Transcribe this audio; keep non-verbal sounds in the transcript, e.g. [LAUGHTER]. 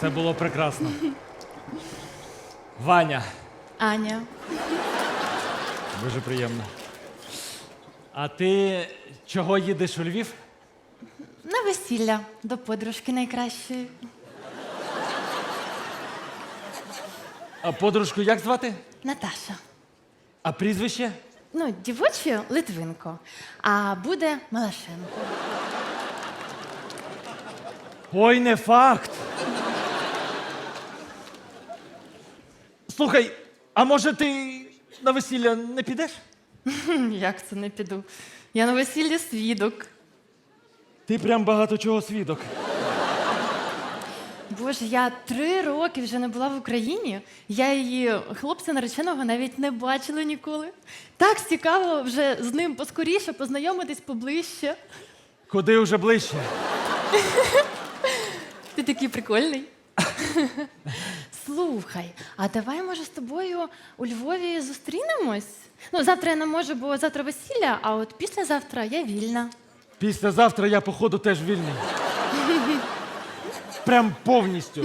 Це було прекрасно. Ваня, Аня. дуже приємно. А ти чого їдеш у Львів? На весілля до подружки найкращої. А подружку як звати? Наташа. А прізвище? Ну, дівоче Литвинко, а буде Малашенко. Ой, не факт. Слухай, а може ти на весілля не підеш? Як це не піду? Я на весіллі свідок. Ти прям багато чого свідок. Боже, я три роки вже не була в Україні. Я її хлопця нареченого навіть не бачила ніколи. Так цікаво вже з ним поскоріше познайомитись поближче. Куди вже ближче? Ти такий прикольний. [LAUGHS] Слухай, а давай, може, з тобою у Львові зустрінемось? Ну, завтра я не можу, бо завтра весілля, а от післязавтра я вільна. Післязавтра я, походу, теж вільний. [LAUGHS] Прям повністю.